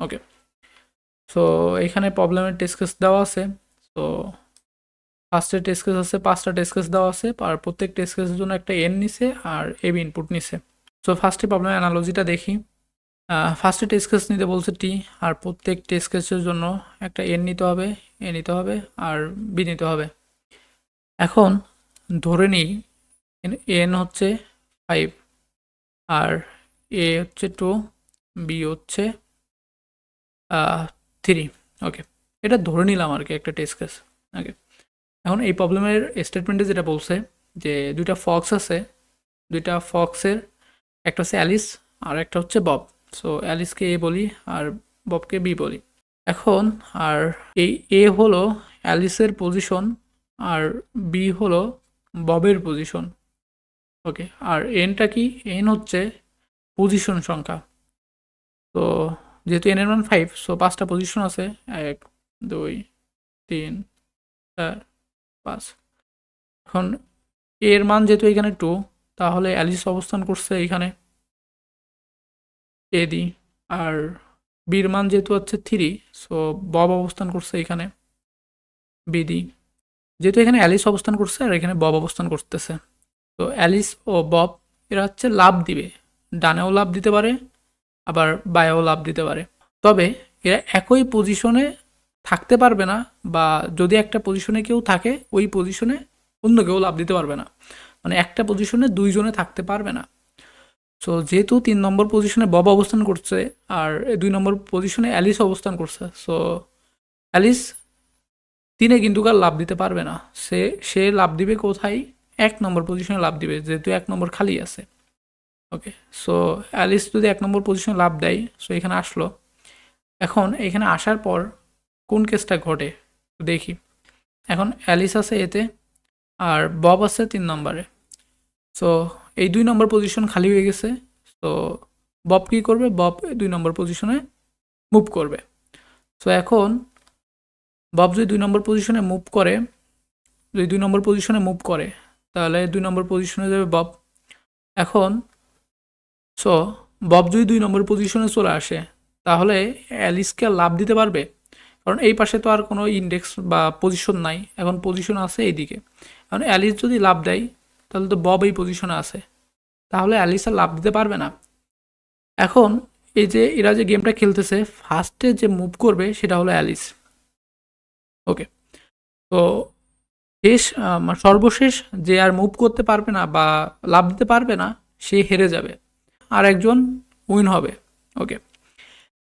Okay so এখানে প্রবলেমের test দেওয়া আছে। তো ফার্স্টের টেস্ট আছে, পাঁচটা টেস্ট দেওয়া আছে, আর প্রত্যেক টেস্ট জন্য একটা এন নিছে আর এবি ইনপুট নিছে। সো ফার্স্টে প্রবলেমের অ্যানালজিটা দেখি। ফার্স্টে টেস্ট নিতে বলছে টি আর প্রত্যেক টেস্ট জন্য একটা এন নিতে হবে এ নিতে হবে, আর বি নিতে হবে। এখন ধরে নিই এন হচ্ছে ফাইভ আর এ হচ্ছে টু বি হচ্ছে থ্রি ওকে এটা ধরে নিলাম আর কি একটা টেস্ট কেস ওকে এখন এই প্রবলেমের স্টেটমেন্টে যেটা বলছে, যে দুইটা ফক্স আছে, দুইটা ফক্সের একটা হচ্ছে অ্যালিস আর একটা হচ্ছে বব সো অ্যালিসকে এ বলি আর ববকে বি বলি। এখন আর এই এ হলো অ্যালিসের পজিশন আর বি হলো ববের পজিশন ওকে আর এনটা কি? এন হচ্ছে পজিশন সংখ্যা। তো যেহেতু এন এর মান ফাইভ সো পাঁচটা পজিশন আছে। এক, দুই, তিন, চার, পাঁচ। এখন এর মান যেহেতু এখানে টু তাহলে অ্যালিস অবস্থান করছে এখানে। এ দি আর বির মান যেহেতু হচ্ছে থ্রি সো বব অবস্থান করছে এখানে। বিডি যেহেতু এখানে অ্যালিস অবস্থান করছে, আর এখানে বব অবস্থান করতেছে। তো অ্যালিস ও বব এরা হচ্ছে লাভ দিবে। ডানেও লাভ দিতে পারে আবার বায়েও লাভ দিতে পারে। তবে এরা একই পজিশনে থাকতে পারবে না বা যদি একটা পজিশনে কেউ থাকে, ওই পজিশনে অন্য কেউ লাভ দিতে পারবে না। মানে একটা পজিশনে দুইজনে থাকতে পারবে না। সো যেহেতু তিন নম্বর পজিশনে বব অবস্থান করছে আর দুই নম্বর পজিশনে অ্যালিস অবস্থান করছে সো অ্যালিস তিনে কিন্তু কার লাভ দিতে পারবে না। সে সে লাভ দিবে কোথায়? এক নম্বর পজিশনে লাভ দিবে, যেহেতু এক নম্বর খালি আছে। ওকে সো অ্যালিস যদি এক নম্বর পজিশনে লাভ দেয় সো এখানে আসলো। এখন এখানে আসার পর কোন কেসটা ঘটে? দেখি। এখন অ্যালিস আছে এতে আর বব আছে তিন নম্বরে। সো এই দুই নম্বর পজিশন খালি হয়ে গেছে। তো বব কী করবে? বব দুই নম্বর পজিশনে মুভ করবে। সো এখন বব যদি দুই নম্বর পজিশনে মুভ করে, যদি দুই নম্বর পজিশনে মুভ করে, তাহলে দুই নম্বর পজিশনে যাবে বব এখন সো, বব যদি দুই নম্বর পজিশনে চলে আসে, তাহলে অ্যালিসকে লাভ দিতে পারবে? কারণ এই পাশে তো আর কোনো ইন্ডেক্স বা পজিশন নাই। এখন পজিশন আছে এইদিকে। এখন অ্যালিস যদি লাভ দেয়, তাহলে তো বব এই পজিশনে আছে। তাহলে অ্যালিস আর লাভ দিতে পারবে না। এখন এই যে এরা যে গেমটা খেলতেছে ফার্স্টে যে মুভ করবে, সেটা হলো অ্যালিস। ওকে তো শেষ সর্বশেষ যে আর মুভ করতে পারবে না বা লাভ দিতে পারবে না, সে হেরে যাবে। আর একজন উইন হবে। ওকে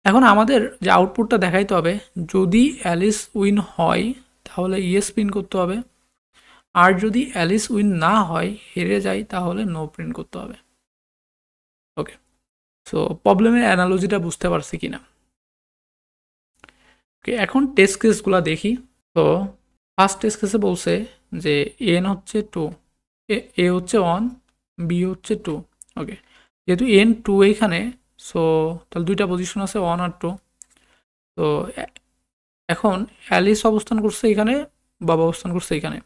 এখন আমাদের যে আউটপুটটা দেখাইতে হবে, যদি অ্যালিস উইন হয়, তাহলে ইয়েস প্রিন্ট করতে হবে। আর যদি অ্যালিস উইন না হয়, হেরে যায় তাহলে নো প্রিন্ট করতে হবে। ওকে সো প্রবলেমের অ্যানালজিটা বুঝতে পারছি কি না ওকে এখন টেস্ট কেসগুলো দেখি। তো ফার্স্ট টেস্ট কেসে বলছে যে এন হচ্ছে টু এ হচ্ছে ওয়ান বি হচ্ছে টু ওকে যেহেতু এন টু এইখানে সো তাহলে দুইটা পজিশন আছে ওয়ান আর টু তো এখন অ্যালিস অবস্থান করছে এখানে, বাবা অবস্থান করছে এখানে।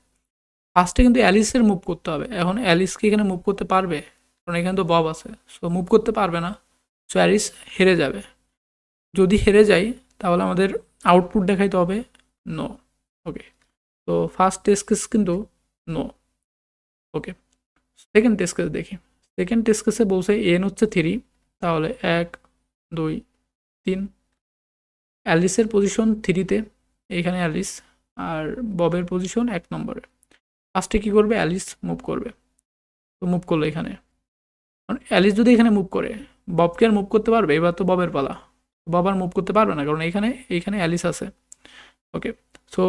ফার্স্টে কিন্তু অ্যালিসের মুভ করতে হবে। এখন অ্যালিসকে এখানে মুভ করতে পারবে? কারণ এখানে তো বব আছে। সো মুভ করতে পারবে না। সো অ্যালিস হেরে যাবে। যদি হেরে যায়, তাহলে আমাদের আউটপুট দেখাইতে হবে নো ওকে তো ফার্স্ট টেস্ট কেস কিন্তু no okay second test case দেখি। সেকেন্ড টেস্ট কেসে বলছে এন হচ্ছে থ্রি, তাহলে এক, দুই, তিন। অ্যালিসের পজিশন থ্রিতে এইখানে অ্যালিস, আর ববের পজিশন এক নম্বরে। ফার্স্টে কী করবে? অ্যালিস মুভ করবে। তো মুভ করল এখানে। অ্যালিস যদি এখানে মুভ করে, ববকে আর মুভ করতে পারবে, এবার তো ববের পালা। বব আর মুভ করতে পারবে না, কারণ এখানে এইখানে অ্যালিস আছে। ওকে সো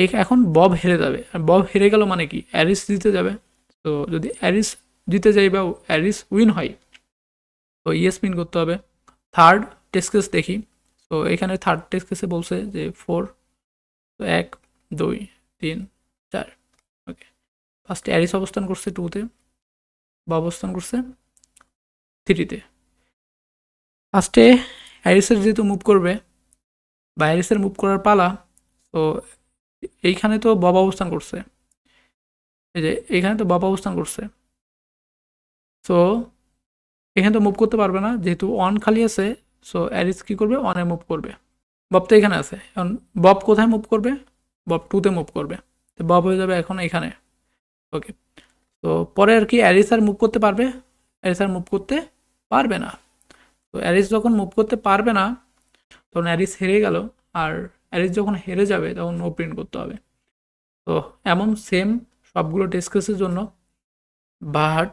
এই এখন বব হেরে যাবে। আর বব হেরে গেল মানে কি? অ্যারিস জিতে যাবে। তো যদি অ্যারিস জিতে যায় বা অ্যারিস উইন হয়। তো ইয়েস পিন করতে হবে। থার্ড টেস্ট কেস দেখি। তো এখানে থার্ড টেস্ট কেসে বলছে যে ফোর তো এক, দুই, তিন, চার। ওকে ফার্স্টে অ্যারিস অবস্থান করছে টুতে বা অবস্থান করছে থ্রিতে ফার্স্টে হ্যারিসের যেহেতু মুভ করবে, বা হ্যারিসের মুভ করার পালা, তো এইখানে তো বাবা অবস্থান করছে। এই যে, এইখানে তো বাবা অবস্থান করছে। তো এখানে তো মুভ করতে পারবে না, যেহেতু ওয়ান খালি আছে সো অ্যারিস কী করবে? ওয়ানে মুভ করবে। বব তো এখানে আছে। এখন বব কোথায় মুভ করবে? বব টুতে মুভ করবে। তো বব হয়ে যাবে এখন এখানে। ওকে তো পরে আর কি অ্যারিস আর মুভ করতে পারবে? অ্যারিস আর মুভ করতে পারবে না। তো অ্যারিস যখন মুভ করতে পারবে না, তখন অ্যারিস হেরে গেল। আর অ্যারিস যখন হেরে যাবে, তখন নো প্রিন্ট করতে হবে। তো এমন সেম সবগুলো টেস্ট জন্য। বাট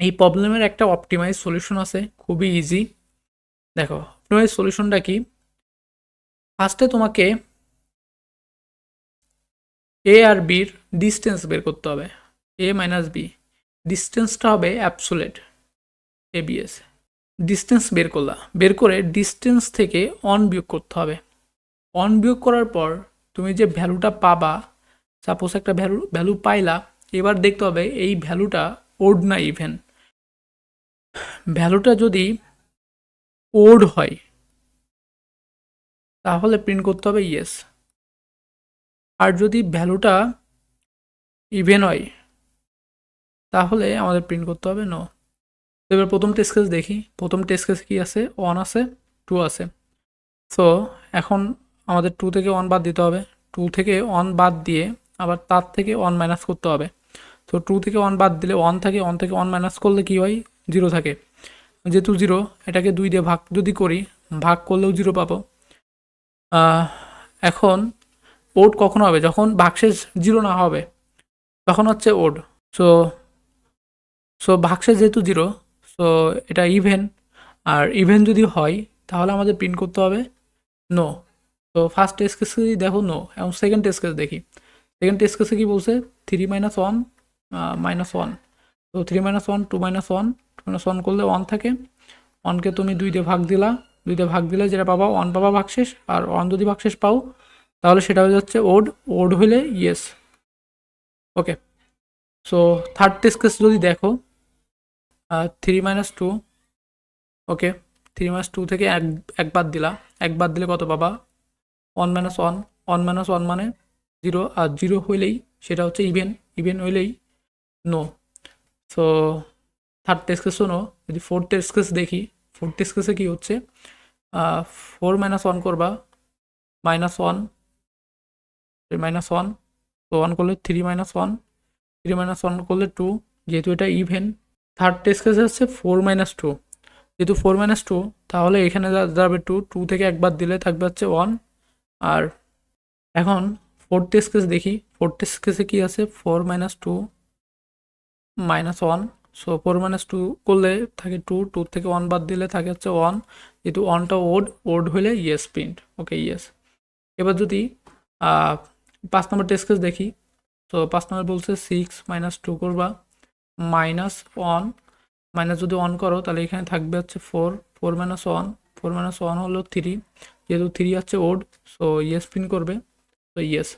এই প্রবলেমের একটা অপটিমাইজ সলিউশন আছে, খুবই ইজি দেখো অপটিমাইজ সলিউশনটা কি? ফার্স্টে তোমাকে এ আর বির ডিস্টেন্স বের করতে হবে। এ মাইনাস বি ডিস্টেন্সটা হবে অ্যাপসুলেট এবিএস ডিস্টেন্স বের করলা। বের করে ডিস্টেন্স থেকে অন বিয়োগ করতে হবে। অন বিয়োগ করার পর তুমি যে ভ্যালুটা পাবা সাপোজ একটা ভ্যালু ভ্যালু পাইলা, এবার দেখতে হবে এই ভ্যালুটা ওড না ইভেন ভ্যালুটা যদি ওড হয়, তাহলে প্রিন্ট করতে হবে ইয়েস আর যদি ভ্যালুটা ইভেন হয়, তাহলে আমাদের প্রিন্ট করতে হবে নো তো এবার প্রথম টেস্ট কেস দেখি। প্রথম টেস্ট কেস কি আছে? ওয়ান আছে টু আছে। সো এখন আমাদের টু থেকে ওয়ান বাদ দিতে হবে। টু থেকে ওয়ান বাদ দিয়ে আবার তার থেকে ওয়ান মাইনাস করতে হবে। তো টু থেকে ওয়ান বাদ দিলে ওয়ান থাকে ওয়ান থেকে ওয়ান মাইনাস করলে কী হয়? জিরো থাকে। যেহেতু জিরো এটাকে দুই দিয়ে ভাগ যদি করি, ভাগ করলেও জিরো পাবো। এখন ওড কখন হবে? যখন ভাগশেষ জিরো না হবে, তখন হচ্ছে ওড। সো সো ভাগশেষ যেহেতু জিরো সো এটা ইভেন আর ইভেন যদি হয়, তাহলে আমাদের প্রিন্ট করতে হবে নো তো ফার্স্ট টেস্ট কেস দেখো নো এবং সেকেন্ড টেস্ট কেস দেখি। সেকেন্ড টেস্ট কেসে কি বলছে? Three minus one minus one তো three minus one two minus one minus one করলে ওয়ান থাকে। ওয়ানকে তুমি দুই দিয়ে ভাগ দিলা। দুই দিয়ে ভাগ দিলে যেটা পাবা ওয়ান পাবা ভাগশেষ। আর ওয়ান যদি ভাগশেষ পাও, তাহলে সেটা হয়ে যাচ্ছে ওড ওড হলে yes okay so third test case যদি দেখো three minus two okay three minus two থেকে এক এক বাদ দিলা। এক বাদ দিলে কত পাবা? One minus one one minus one মানে জিরো আর জিরো হইলেই সেটা হচ্ছে ইভেন ইভেন হইলেই নো সো থার্ড টেস্ট কেসও নো যদি ফোর্থ টেস্ট কেস দেখি ফোর্থ টেস্ট কেসে কী হচ্ছে? ফোর মাইনাস ওয়ান করবা মাইনাস ওয়ান মাইনাস ওয়ান তো ওয়ান করলে three minus one three minus one করলে টু যেহেতু এটা ইভেন থার্ড টেস্ট কেসে হচ্ছে ফোর মাইনাস টু যেহেতু ফোর মাইনাস টু তাহলে এখানে যা- যাবে টু টু থেকে একবার দিলে থাকবে হচ্ছে ওয়ান আর এখন ফোর টেস্ট কেস দেখি ফোর টেস্ট কেসে কী আছে? Four minus two minus one so four minus two করলে থাকে টু টু থেকে ওয়ান বাদ দিলে থাকে হচ্ছে ওয়ান যেহেতু ওয়ানটা ওড ওড হলে ইয়েস প্রিন্ট ওকে ইয়েস এবার যদি পাঁচ নম্বর টেস্ট কেস দেখি তো পাঁচ নম্বর বলছে সিক্স মাইনাস টু করবা মাইনাস ওয়ান মাইনাস যদি অন করো, তাহলে এখানে থাকবে হচ্ছে four four minus one four minus one হলো থ্রি যেহেতু থ্রি হচ্ছে ওড সো ইয়েস প্রিন্ট করবে তো ইয়েস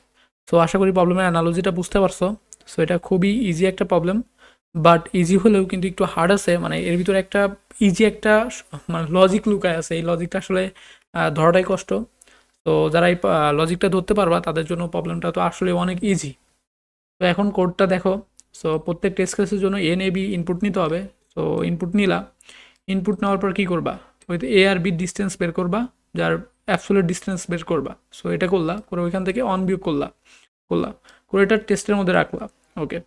সো আশা করি প্রবলেমের অ্যানালজিটা বুঝতে পারছ সো এটা খুবই ইজি একটা প্রবলেম বাট ইজি হলেও কিন্তু একটু হার্ড আছে মানে এর ভিতরে একটা ইজি একটা মানে লজিক লুকায় আছে। এই লজিকটা আসলে ধরাটাই কষ্ট। তো যারা এই লজিকটা ধরতে পারবা, তাদের জন্য প্রবলেমটা তো আসলে অনেক ইজি তো এখন কোডটা দেখো। সো প্রত্যেক টেস্ট কেসের জন্য এন এ বি ইনপুট নিতে হবে। সো ইনপুট নিলা। ইনপুট নেওয়ার পর কী করবা? ওই এ আর বি ডিস্টেন্স বের করবা, যার অ্যাবসোলেট ডিস্টেন্স বের করবা। সো এটা করলা, করে ওইখান থেকে অন বিয়োগ করলা করলা। করে এটা টেস্টের মধ্যে রাখলা। ওকে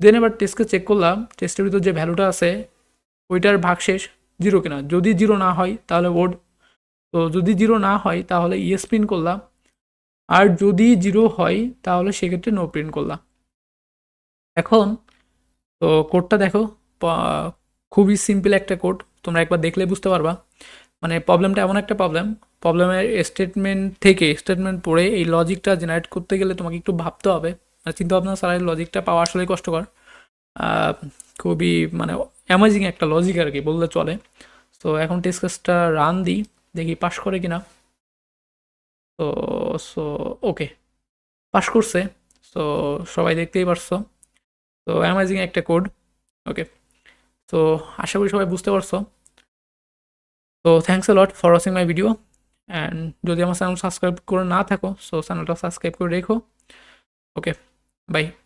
দেন এবার টেস্টকে চেক করলাম টেস্টের ভিতর যে ভ্যালুটা আছে, ওইটার ভাগশেষ জিরো কিনা। যদি জিরো না হয়, তাহলে ওড তো যদি জিরো না হয়, তাহলে ইয়েস প্রিন্ট করলাম। আর যদি জিরো হয়, তাহলে সেক্ষেত্রে নো প্রিন্ট করলাম। এখন, তো কোডটা দেখো খুবই সিম্পল একটা কোড তোমরা একবার দেখলে বুঝতে পারবা। মানে প্রবলেমটা এমন একটা প্রবলেম প্রবলেমের স্টেটমেন্ট থেকে স্টেটমেন্ট পড়ে এই লজিকটা জেনারেট করতে গেলে তোমাকে একটু ভাবতে হবে। চিন্তা ভাবনা ছাড়া লজিকটা পাওয়া আসলেই কষ্টকর। খুবই মানে অ্যামেজিং একটা লজিক আর কি, বললে চলে। তো এখন টেস্ট কেসটা রান দিই, দেখি পাস করে কি না তো সো ওকে পাস করছে সো সবাই দেখতেই পারছ। তো অ্যামেজিং একটা কোড ওকে তো আশা করি সবাই বুঝতে পারছ। তো thanks a lot for watching my video and যদি আমার চ্যানেল সাবস্ক্রাইব করে না থাকো সো চ্যানেলটা সাবস্ক্রাইব করে রেখো। ওকে Bye.